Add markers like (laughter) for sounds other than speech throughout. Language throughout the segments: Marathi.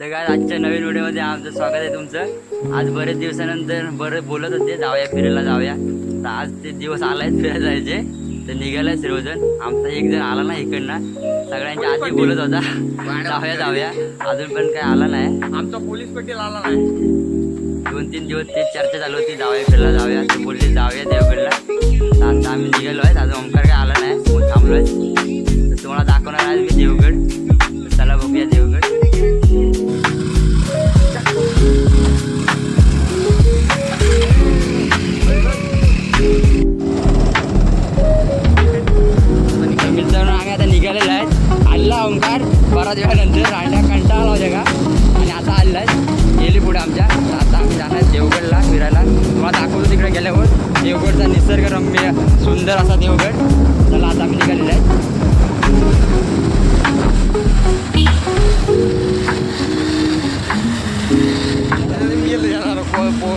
तर काय आजच्या नवीन व्हिडिओमध्ये आमचं स्वागत आहे तुमचं. आज बरेच दिवसानंतर बरं बोलत होते जाऊया फिरायला जाऊया. तर आज ते दिवस आलाय फिरायला जायचे. तर निघालाय सर्वजण. आमचा एक जण आला नाही इकडनं. सगळ्यांच्या आधी बोलत होता. (laughs) जाऊया जाऊया. अजून पण काय आला नाही. आमचा पोलीस पटेल आला नाही. दोन तीन दिवस तेच चर्चा चालू होती. जाऊया फिरायला जाऊया. ते बोलले जाऊया देवगडला तर आता आम्ही निघालो आहे अजून ओंकार काय आला नाही. मग थांबलोय. तर तुम्हाला दाखवणार आहे मी देवगड. सुंदर असा देवगड. चला आता आम्ही निघालेला आहे मी पो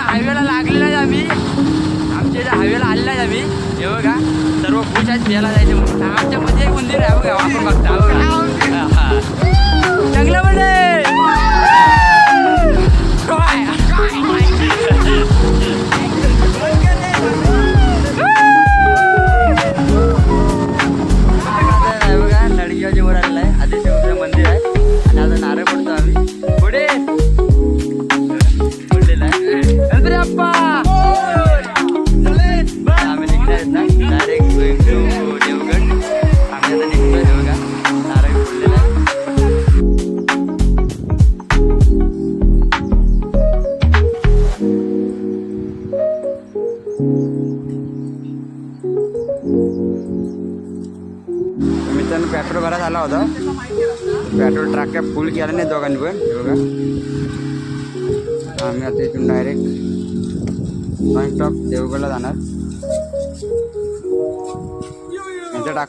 हायवेला लागलेला आहे आम्ही. आमच्या इथे हायवेला आलेला आहे आम्ही. हे बघा सर्व खुश आहेत फिरायला जायचे म्हणून. आमच्या मध्ये एक मंदिर आहे बघा आपण बघता हा. बघा हा,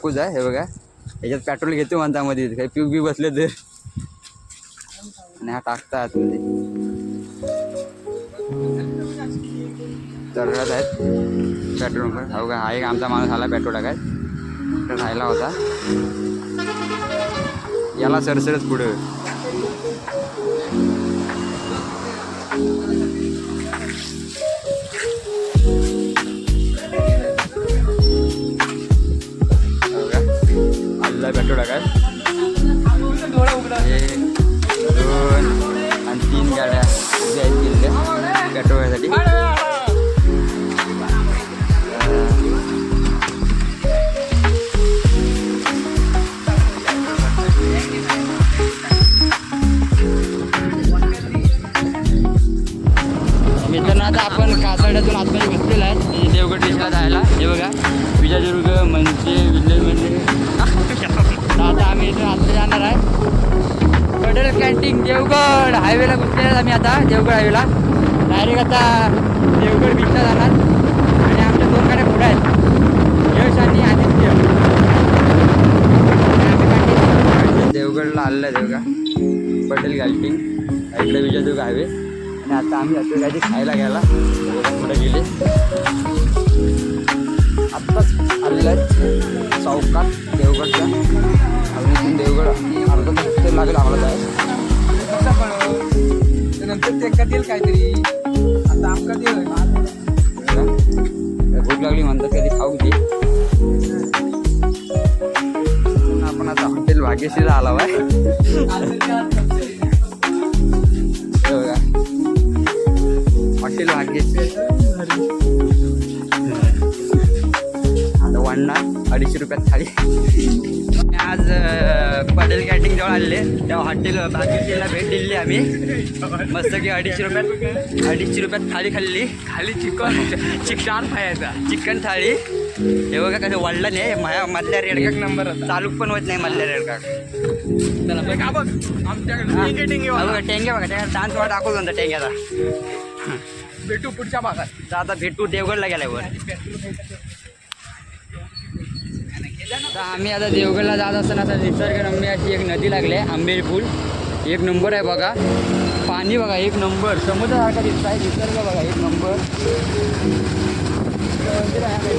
कापूस आहे हे बघा. याच्यात पेट्रोल घेतो म्हणता मध्ये काही पिऊ बी बसले तर. आणि हा टाकता आतमध्ये. चढत आहेत. पेट्रोल पण. हा बघा हा एक आमचा माणूस आला पेट्रोल टाकाय तर राहिला होता. याला सरसरच पुढं. आलेला पेट्रोल टाकाय एक दोन आणि तीन गाड्या उभ्या आहेत पेट्रोलसाठी पटेल देवगड हायवेला घुसलेला आम्ही आता देवगड हायवेला डायरेक्ट आता देवगड बीचला जाणार. आणि आमच्या दोन गाड्या पुढे आहेत. यश आणि आदित्य. देवगडला आलेलं आहे देवगा पटेल कॅन्टीन इकडे विजयदुर्ग हायवे आणि आता आम्ही असं काहीतरी खायला घ्यायला. पुढे गेले. आत्ताच आलेलं आहे. चौकात देवगडच्या. अजून देवगड अर्धा लागेल आम्हाला जायला. नंतर ते देईल काहीतरी. आता आमका देईल. भूक लागली म्हणतात कधी खाऊ दे आपण आता हॉटेल भाग्यश्रीला आला आहे हे हो बघा हॉटेल वाढणार अडीचशे रुपयात थाळी. आज पटेल कॅन्टीन जवळ आलेले तेव्हा हॉटेल भाग्यश्रीला भेट दिली आम्ही. मस्त की अडीचशे रुपयात अडीचशे रुपयात थाळी खाल्ली. खाली चिकन. चिकन खायचा चिकन थाळी. हे बघा कसं वाढलं नाही माझ्या मधल्या एक रेडका नंबर होता. चालूक पण होत नाही मधल्या रेडका चला बघ. आमच्याकडे टिंगे. बघा त्या डान्स वाट दाखवतो नंतर टेंग्याचा. भेटू पुढच्या भागात. आता भेटू देवगडला गेल्यावर. तर आम्ही आता देवगडला जात असताना आता निसर्गरम्य अशी एक नदी लागली आहे आंबेर पूल. एक नंबर आहे बघा. पाणी बघा एक नंबर. समुद्रासारखा दिसत आहे निसर्ग बघा एक नंबर. मंदिर आहे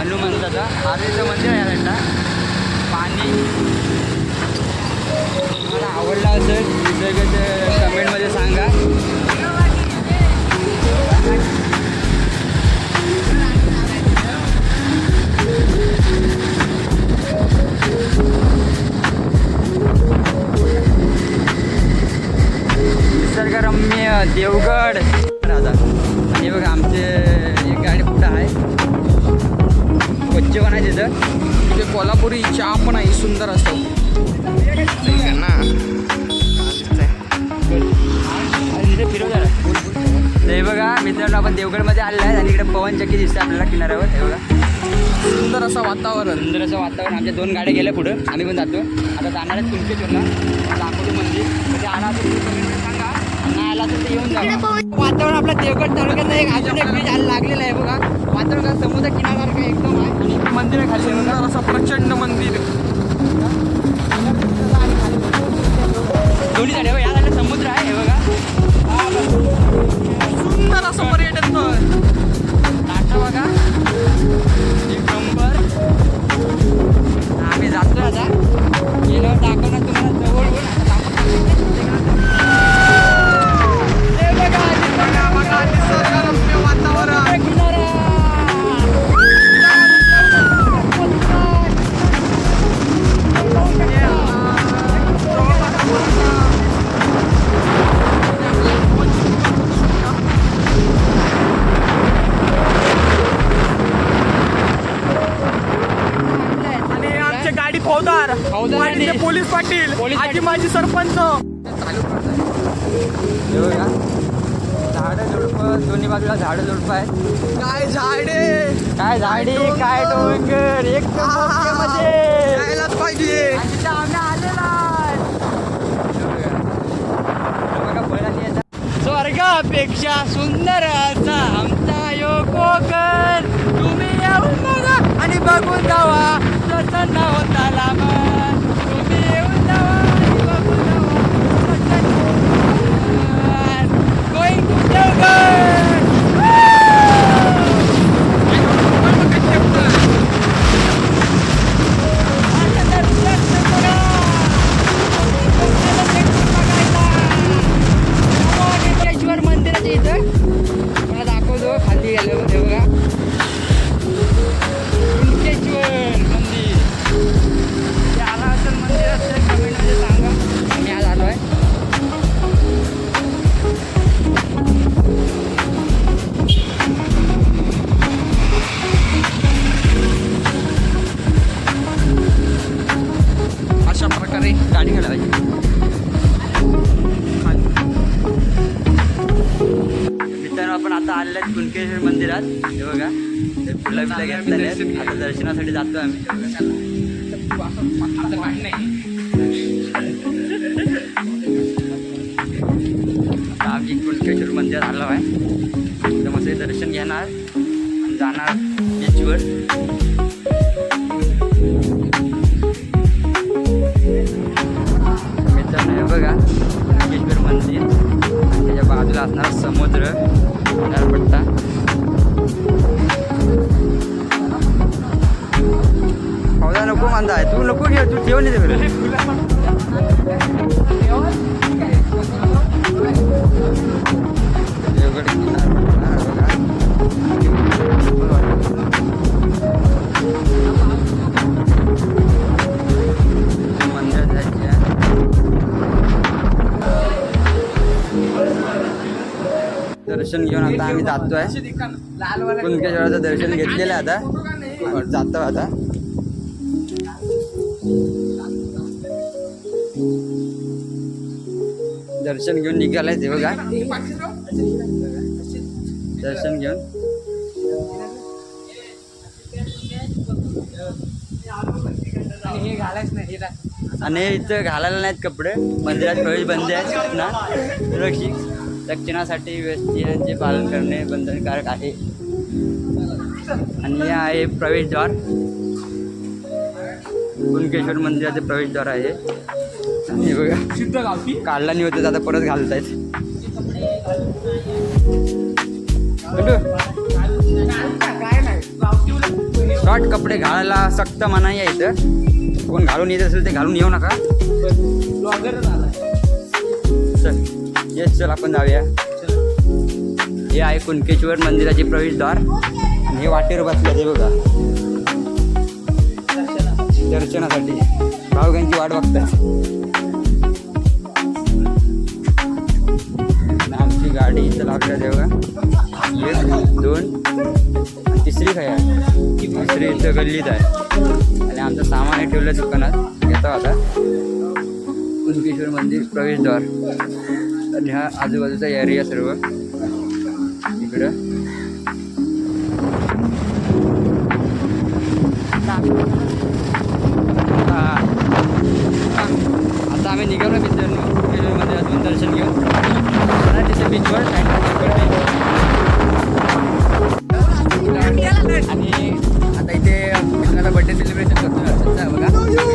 हनुमंताचा. आरतीचं मंदिर आहे त्याला पाणी. मला आवडला असेल निसर्गाच्या कमेंटमध्ये सांगा. देवगड. राजा. आणि बघा आमचे एक गाडी पुढं आहे. कोच्चे पण आहे तिथं. इथे कोल्हापुरी चहा पण आहे सुंदर असतो आणि तिथे ते बघा मित्रांनो आपण देवगडमध्ये आलेलं आहे आणि इकडे पवन चक्की दिसते आपल्याला किनाऱ्यावर. हे बघा. सुंदर असं वातावरण. सुंदर असं वातावरण. आमच्या दोन गाड्या गेल्या पुढं. आम्ही पण जातो. आता जाणार आहेत कुंकेश्वरला दाखवतो मंदिर. कधी आला असेल तर येऊन जा. वातावरण आपल्या देवगड तालुक्यात एक अजून एक ब्रिज लागलेला आहे बघा. वातावरण समुद्र किनाऱ्यासारखं एकदम आहे. आणि मंदिर आहे खाली. असं प्रचंड मंदिर. दोन्ही झाडे या झाडे समुद्र आहे हे बघा. सुंदर असं पर्यटन स्थळ. नाटा बघा. एक नंबर. आम्ही जातो आता. गेल्यावर दाखवणार तुम्हाला काय झाडी काय डोंगर एक यायलाच पाहिजे आणि तिथं आम्ही आलेलो आहे. हे बघा, बैलांनी येतात. स्वर्गापेक्षा सुंदर असा आमचा यो कोकण तुम्ही येऊन बघा आणि बघून जावा प्रसन्न होता मन तुम्ही येऊन जावा आणि बघून जावा प्रसन्न होता मन. Going to मित्रांनो आहेत कुणकेश्वर मंदिरात. हे बघा ते फुलं बिलं घेतलेले आहेत. आता दर्शनासाठी जातो आम्ही. आम्ही कुणकेश्वर मंदिर आलो आहे. तर मस्त दर्शन घेणार. जाणार बीचवर मित्रांनो हे बघा कुणकेश्वर मंदिर. त्याच्या बाजूला असणार समुद्र. किनारपट्टा हौदा नको मांदा आहे तू नको घे तू ठेवून येते बरं देवगड किनारपट्टा दर्शन घेऊन आता आम्ही जातोय. कुणकेश्वराचं दर्शन घेतलेलं आहे आता. जातो आता. दर्शन घेऊन निघालाय ते बघा. दर्शन घेऊन. हे आणि इथं घालायला नाहीत कपडे. मंदिरात प्रवेश बंदी आहेत ना. सुरक्षित रक्षणासाठी व्यवस्थांचे पालन करणे बंधनकारक आहे. आणि हे आहे प्रवेशद्वार कुणकेश्वर मंदिराचे प्रवेशद्वार आहे. आणि बघा काढला नाही होतं आता परत घालत आहेत शॉर्ट कपडे घालायला सक्त मनाई आहे इथं. कोण घालून येत असेल ते घालून येऊ नका. चल. येस चल आपण जाऊया. हे आहे कुणकेश्वर मंदिराचे प्रवेशद्वार. आणि हे वाटेवर बसलं ते बघा. दर्शनासाठी. भावकांची वाट बघतात आमची गाडी इथं लागल्या तेव्हा एक दोन तिसरी काय आहे? तिसरी इथं गल्लीत आहे. आणि आमचं सामान हे ठेवलं दुकानात. घेतो आता. कुणकेश्वर मंदिर प्रवेशद्वार. आणि हा आजूबाजूचा एरिया सर्व. इकडं. आता आम्ही निघालो मित्रांनो. कुणकेश्वर मंदिरातून दर्शन घेऊन. तिथे बीचवर आणि आता इथे मित्राला बर्थडे सेलिब्रेशन करतो बघा.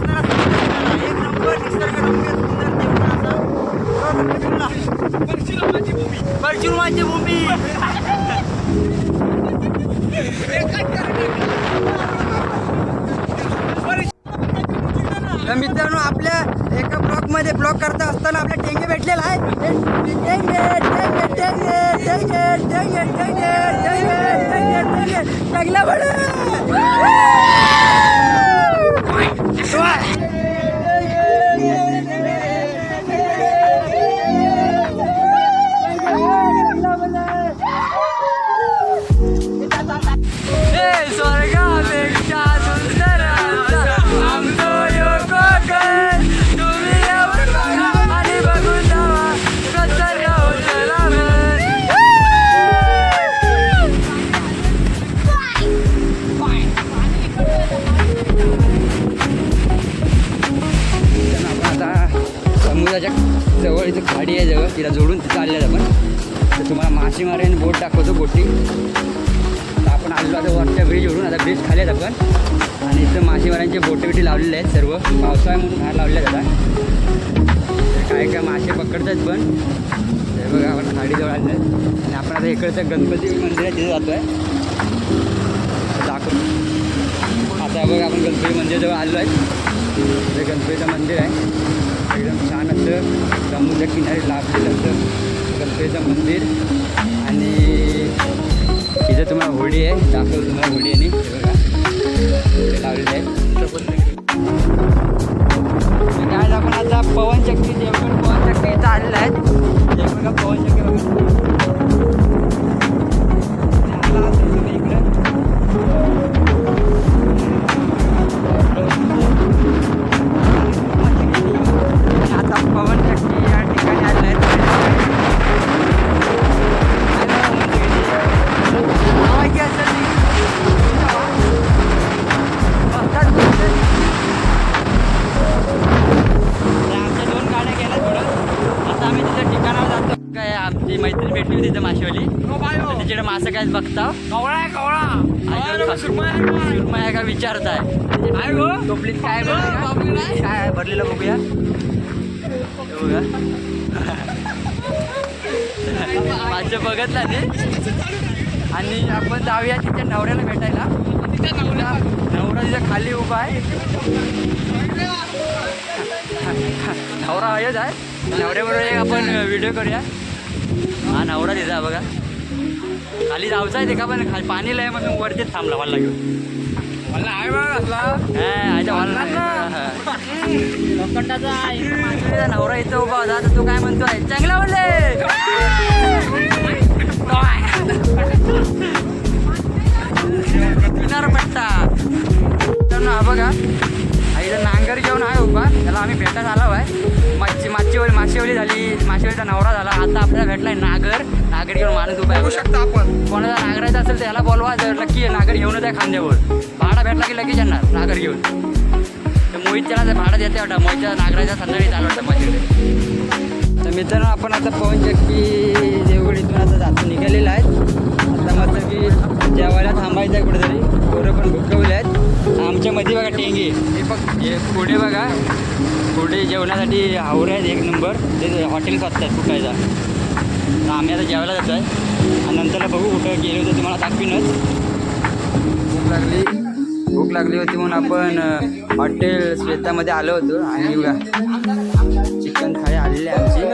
असणारा एक नंबर निसर्गरम्य सुंदर देवळा परशुरामाची भूमी मित्रांनो आपल्या एका ब्लॉकमध्ये ब्लॉक करता असताना आपल्या टेंगे भेटलेला आहे टेंगे, टेंगे, टेंगे, 帅 ब्रिजवरून आता ब्रिज खाली आहेत आपण. आणि इथं मासेमाऱ्यांचे बोटे बिटे लावलेले आहेत सर्व. पावसाळ्या म्हणून बाहेर लावले आहेत आता काय काय मासे पकडतात पण. ते बघा आपण खाडीजवळ आले आहे आणि आपण आता इकडचं गणपती मंदिर आहे तिथे जातो आहे दाखवतो आता बघा आपण गणपती मंदिराजवळ आलो आहे ते गणपतीचं मंदिर आहे. एकदम छान असं समुद्र किनारी लाभलेलं असं. गणपतीचं मंदिर. आणि इथं तुम्हाला होडी आहे दाखवलं तुम्हाला होडी आणि लावलेली आहे. आमची मैत्रीण भेटली होती तिथं माशेवाली. तर तिच्याकडे मासं काय बघता? कवळा कवळा. सुरमय आहे का विचारताय? टोपलीत काय बघ काय भरलेलं बघूया. हे बघा. माझं बघत ना ते. आणि आपण जाऊया तिच्या नवऱ्याला भेटायला. नवरा तिच्या खाली उभा आहे. नवरा हयच आहे नवऱ्याबरोबर आपण व्हिडिओ करूया. हा नवरा तिचा बघा. खाली जाऊचा आहे ते का पण खाली पाणी लय म्हणून वरतीच थांबला मला घेऊन मला आहे बघ असला हा, आयच्या वाला नाही. तुझा नवरा इथं उभा होता तर तू काय म्हणतोय चांगला बोलले. किनार पट्टा ना बघा. नागर घेऊन आहे उभा त्याला आम्ही भेटत आलो आहे. माची माचीवली माशेवली झाली. माशेवलीचा नवरा झाला. आता आपल्याला भेटलाय नागर. नागर घेऊन माणूस उभा आहे. बघू शकता आपण. कोणाला नागरायचं असेल तर याला बोलवा. जर नक्की आहे, नागर घेऊनच आहे खांद्यावर. भाडा भेटला की लगेच येणार नागर घेऊन. तर मोहित त्याला भाडा देते वाटतं. मोहितच्या नागराच्या संध्याकाळी चालू वाटतं माझ्याकडे तर मित्रांनो आपण आता पवन चक्की देवगडीतून आता जातो निघालेला आहेत आता की जेवायला थांबायचं आहे कुठेतरी. पोरं पण भुकवले आहेत. आमच्या मध्ये बघा टेंगे. हे बघ हे पुढे बघा. पुढे जेवणासाठी हावरे आहेत एक नंबर. ते हॉटेल स्वतः कुठायचा तर आम्ही आता जेवायला जातो आहे आणि नंतरला बघू कुठं गेलो तर तुम्हाला दाखवीनच. भूक लागली. भूक लागली होती म्हणून आपण हॉटेल श्वेतामध्ये आलो होतो. आणि बघा चिकन थाळी आलेली आहे आमची.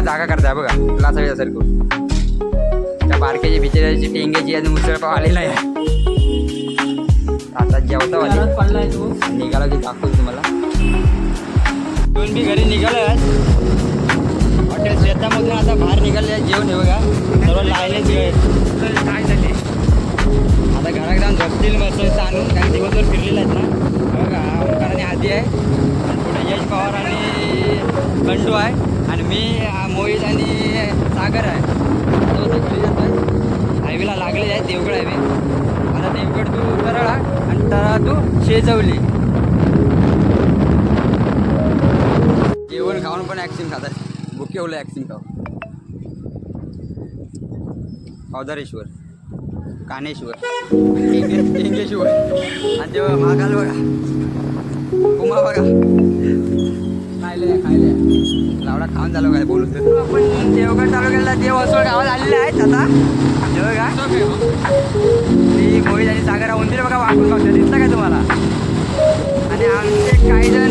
हा जागा करताय बघा. लासासारखं त्या बारक्याची बिचाऱ्याची टेंग्याची आणि मुसळपाव आलेला आहे आता जेवता वाले निघाला की दाखवतो तुम्हाला. दोन बी घरी निघाले हॉटेल शेतामधून आता बाहेर निघाले जेवण हे बघा. सर्व लायलेच काय झाले आता घरात जाऊन झोपतील मस्त आणून. कारण दिवसभर फिरलेले आहेत ना. बघा ओंकार आणि आधी आहे पुढे यश पवार आणि बंडू आहे. आणि मी मोहित आणि सागर आहे. तो घरी जातो आहे हायवेला लागले आहे देवगड हायवे आता देवगड तू तरळा आणि तरळा तू शेजवली. जेवण खाऊन पण ॲक्सिम खातात. भुके ओलं ॲक्सिम खाऊ पावदारेश्वर. कानेश्वर. (laughs) इंगेश्वर. टेंगेश्वर आणि तेव्हा महाकाल बघा कुमा बघा. म्हणजे देव गावात आलेले आहेत आता. हे बघा. ती मोहित आणि सागरा उंदीर बघा वाकून बघतो दिसतं काय तुम्हाला? आणि आमचे काही जण